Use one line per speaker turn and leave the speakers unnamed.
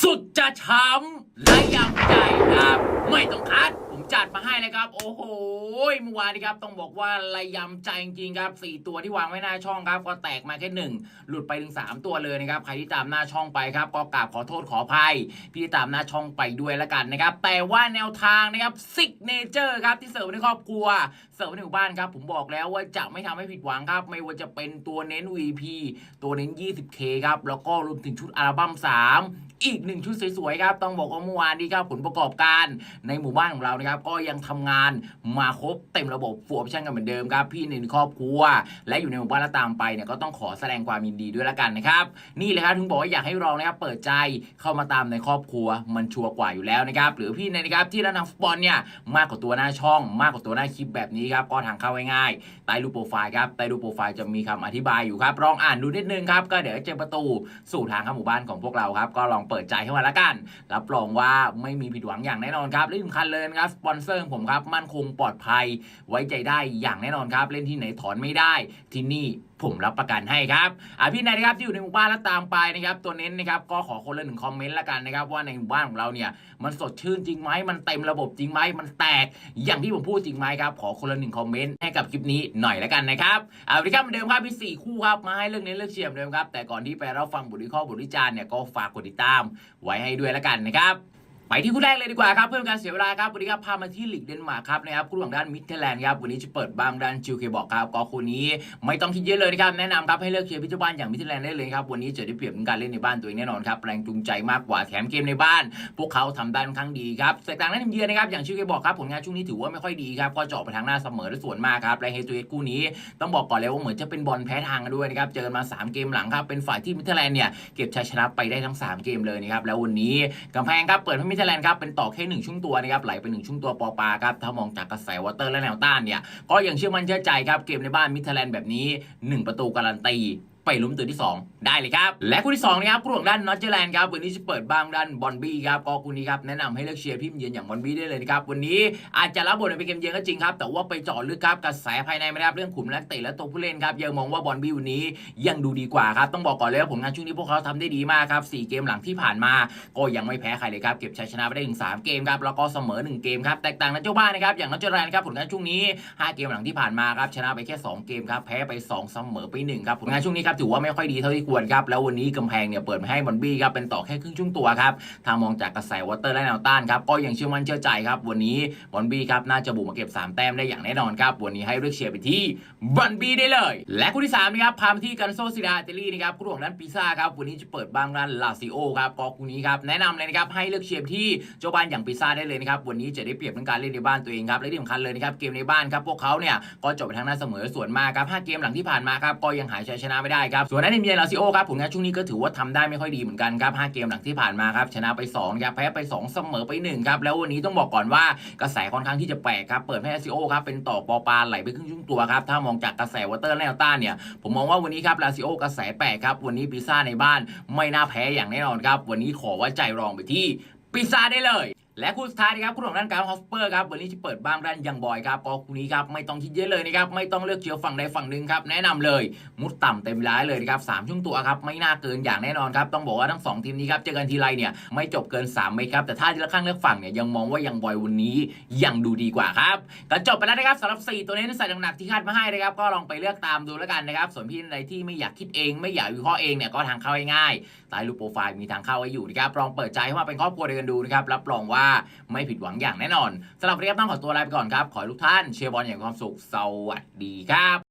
สุดจะช้ำและยำใจครับ ไม่ต้องคัด จัดมาให้เลยครับ โอ้โหเมื่อวานนี้ครับต้องบอกว่าระยำใจจริงครับสี่ตัวที่วางไว้หน้าช่องครับ ก็แตกมาแค่หนึ่งหลุดไปถึงสามตัวเลยนะครับใครที่ตามหน้าช่องไปครับก็กราบขอโทษขออภัย พี่ตามหน้าช่องไปด้วยละกันนะครับแต่ว่าแนวทางนะครับซิกเนเจอร์ครับที่เสิร์ฟในครอบครัว เสิร์ฟในหมู่บ้านครับผมบอกแล้วว่าจะไม่ทำให้ผิดหวังครับ ไม่ว่าจะเป็นตัวเน้น VP ตัวเน้น 20K ครับแล้วก็รวมถึงชุดอัลบั้ม3 อีกหนึ่งชุดสวยๆครับต้องบอกว่าเมื่อวานนี้ครับผลประกอบการในหมู่บ้านของเรานะครับก็ยังทำงานมาครบเต็มระบบฟูออปชั่นกันเหมือนเดิมครับพี่ในครอบครัว และอยู่ในหมู่บ้านแล้วตามไปเนี่ยก็ต้องขอแสดงความยินดีด้วยละกันนะครับนี่เลยครับถึงบอกว่าอยากให้ลองนะครับเปิดใจเข้ามาตามในครอบครัวมันชัวร์กว่าอยู่แล้วนะครับหรือพี่ในนะครับที่ร้านทำฟุตบอลเนี่ยมากกว่าตัวหน้าช่อง มากกว่าตัวหน้าคลิปแบบนี้ครับก็ทางเข้าง่ายๆใต้รูปโปรไฟล์ครับใต้รูปโปรไฟล์จะมีคำอธิบายอยู่ครับลองอ่านดูนิดนึงครับก็เดี๋ยวเจอประตูสู่ทางเข้าหมู่บ้านของพวกเราครับก็ลองเปิดใจเข้ามาละกัน รับรองว่าไม่มีผิดหวังอย่างแน่นอนครับและสำคัญเลยครับสปอนเซอร์ของผมครับ มั่นคงปลอดภัย ไว้ใจได้อย่างแน่นอนครับ เล่นที่ไหนถอนไม่ได้ ที่นี่ผมรับประกันให้ครับอ่าพี่นายนะครับที่อยู่ในหมู่บ้านแล้วตามไปนะครับตัวเน้นนะครับก็ขอคนละหนึ่งคอมเมนต์ละกันนะครับว่าในหมู่บ้านของเราเนี่ยมันสดชื่นจริงไหมมันเต็มระบบจริงไหมมันแตกอย่างที่ผมพูดจริงไหมครับขอคนละหนึ่งคอมเมนต์ให้กับคลิปนี้หน่อยละกันนะครับอ่าวันนี้ครับเหมือนเดิมครับมีสี่คู่ครับมาให้เรื่องเน้นเรื่องเชียร์เหมือนเดิมครับแต่ก่อนที่ไปรับฟังบทวิเคราะห์บทวิจารณ์เนี่ยก็ฝากกดติดตามไว้ให้ด้วยละกันนะครับ ไปที่คู่แรกเลยดีกว่าครับเพื่อเป็นการเสียเวลาครับวันนี้ครับพามาที่ลีกเดนมาร์กครับนะครับคู่ของด้านมิดเทอร์แลนด์ครับวันนี้จะเปิดบ้างด้านจิวเคบอกครับก็คู่นี้ไม่ต้องคิดเยอะเลยนะครับแนะนำครับให้เลือกเชียร์พิจารณาอย่างมิดเทอร์แลนด์ได้เลยครับวันนี้จะได้เปรียบในการเล่นในบ้านตัวเองแน่นอนครับแรงจูงใจมากกว่าแถมเกมในบ้าน พวกเขาทำได้ค่อนข้างดีครับแต่ต่างนั้นเยือนนะครับอย่างชิวเคบอกครับผลงานช่วงนี้ถือว่าไม่ค่อยดีครับก็เจาะไปทางหน้าเสมอและส่วนมากครับและเฮตูเอสคู่นี้ต้องบอกก่อนเลยว่าเหมือนจะเป็นบอลแพ้ทางกันด้วยนะครับเจอมา 3 เกมหลังครับเป็นฝ่ายที่มิดเทอร์แลนด์เนี่ยเก็บชัยชนะไปได้ทั้ง 3 เกมเลยนะครับแล้ววันนี้กำแพงครับเปิดให้มิดเทร์แลนด์ครับเป็นต่อแค่หนึ่งช่วงตัวนะครับไหลไปหนึ่งช่วงตัวปอปาครับถ้ามองจากกระแสวอเตอร์และแนวต้านเนี่ยก็ยังเชื่อมั่นเชื่อใจครับเกมในบ้านมิดเทอร์แลนด์แบบนี้ 1 ประตูการันตี ไปลุ้มตัวที่ 2 ได้เลยครับ และคู่ที่2นะครับคู่ของด้านนอตเจอร์แลนด์ครับวันนี้จะเปิดบ้างด้านบอลบี้ครับก็คู่นี้ครับแนะนำให้เลือกเชียร์พิมพ์เยือนอย่างบอลบี้ได้เลยนะครับวันนี้อาจจะรับบทเป็นเกมเยือนก็จริงครับแต่ว่าไปเจาะลึกครับกระแสภายในไม่ได้ครับเรื่องขุมนักเตะและตัวผู้เล่นครับยังมองว่าบอลบี้วันนี้ยังดูดีกว่าครับต้องบอกก่อนเลยว่าผลงานช่วงนี้พวกเขาทำได้ดีมากครับสี่เกมหลังที่ผ่านมา ก็ยังไม่แพ้ใครเลยครับเก็บชัยชนะไปได้ถึง3เกมครับแล้วก็เสมอ 1 เกมครับแตกต่างนักเจ้าบ้านนะครับอย่างนักเจ้าแรนครับผลงานช่วงนี้ 5 เกมหลังที่ผ่านมาครับชนะไปแค่ 2 เกมครับแพ้ไป 2 เสมอไป1ครับผลงานช่วงนี้ครับถือว่าไม่ค่อยดีเท่าที่ควรครับ แล้ววันนี้กำแพงเนี่ยเปิดมาให้บอลบี้ครับเป็นต่อแค่ครึ่งช่วงตัวครับทางมองจากกระแสวอเตอร์และแนวต้านครับก็ยังเชื่อมั่นเชื่อใจครับ วันนี้บอลบี้ครับน่าจะบุกมาเก็บ 3 แต้มได้อย่างแน่นอนครับ วันนี้ให้เลือกเชียร์ไปที่บอลบี้ได้เลย และคู่ที่3นะครับพามที่กันโซซิดาอิตลีนะครับคู่ของด้านปิซ่าครับวันนี้จะเปิดบ้างด้านลาซิโอครับก็คู่นี้ครับแนะนำเลยนะครับให้เลือกเชียร์ที่เจ้าบ้านอย่างปิซ่าได้เลยนะครับวันนี้จะได้เปรียบในการเล่นในบ้านตัวเองครับและที่สำคัญเลยนะครับเกมในบ้านครับพวกเขาเนี่ยก็จบไปทางหน้าเสมอส่วนมากครับ5เกมหลังที่ผ่านมาครับก็ยังหาชัยชนะไม่ได้ครับ ส่วนนั้นทีมเยือนลาซิโอครับผลงานช่วงนี้ก็ถือว่าทำได้ไม่ค่อยดีเหมือนกันครับ5เกมหลังที่ผ่านมาครับชนะไป2ครับแพ้ไป 2 เสมอไป1ครับแล้ววันนี้ต้องบอกก่อนว่ากระแสค่อนข้างที่จะแปลกครับเปิดให้ลาซิโอครับเป็นต่อปอปาไหลไปครึ่งช่วงตัวครับถ้ามองจากกระแสวอเตอร์แนวต้านเนี่ยผมมองว่าวันนี้ครับลาซิโอกระแสแปลกครับวันนี้ปิซ่าในบ้านไม่น่าแพ้อย่างแน่นอนครับวันนี้ขอว่าใจรองไปที่ปิซ่าได้เลย และคู่สุดท้ายนะครับคู่ของด้านการฮอสเปอร์ครับวันนี้จะเปิดบ้างด้านยังบอยครับก็คู่นี้ครับไม่ต้องคิดเยอะเลยนะครับไม่ต้องเลือกเชียร์ฝั่งใดฝั่งหนึ่งครับแนะนำเลย มุดต่ำเต็มร้ายเลยนะครับสามช่วงตัวครับไม่น่าเกินอย่างแน่นอนครับต้องบอกว่าทั้งสองทีมนี้ครับเจอกันทีไรเนี่ยไม่จบเกิน3เมตรครับแต่ถ้าทีละข้างเลือกฝั่งเนี่ยยังมองว่ายังบอยวันนี้ยังดูดีกว่าครับก็จบไปแล้วนะครับสำหรับ 4 ตัวนี้ที่ใส่หนักๆที่คาดมาให้นะครับก็ลองไปเลือกตามดูแล้วกันนะครับส่วนพี่ใดที่ไม่อยากคิดเอง ไม่อยากวิเคราะห์เองเนี่ยก็ทางเข้าง่ายๆใต้รูปโปรไฟล์มีทางเข้าไว้อยู่นะครับลองเปิดใจเข้ามาเป็นครอบครัวเดียวกันดูนะครับรับรองว่าไม่ผิดหวังอย่างแน่นอนสำหรับวันนี้ครับต้องขอตัวลาไปก่อนครับ ขอให้ทุกท่านเชียร์บอลอย่างความสุขสวัสดีครับ